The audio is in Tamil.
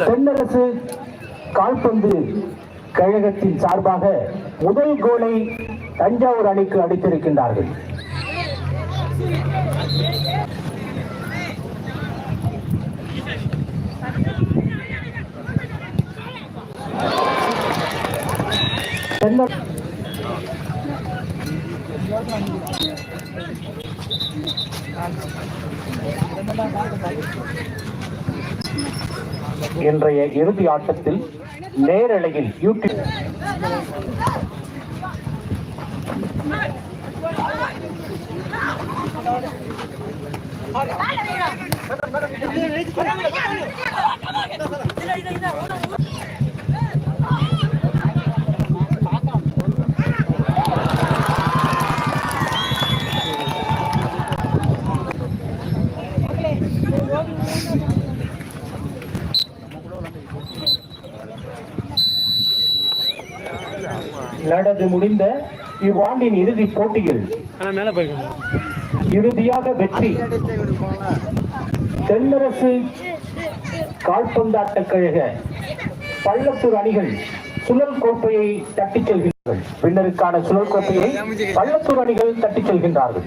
தென்னரசு கால்பந்து கழகத்தின் சார்பாக முதல் கோலை தஞ்சாவூர் அணிக்கு அடித்திருக்கின்றார்கள். இன்றைய இறுதி ஆட்டத்தில் நேரலையில் யூடியூப் நடந்து முடிந்த இவ்வாண்டின் இறுதிப் போட்டியில் இறுதியாக வெற்றி. தென்னரசு கால்பந்தாட்ட கழக பள்ளத்தூர் அணிகள் சுழல் கோப்பையை தட்டிச் செல்கிறார்கள் பின்னருக்கான சுழல் கோப்பையை பள்ளத்தூர் அணிகள் தட்டிச் செல்கின்றார்கள்.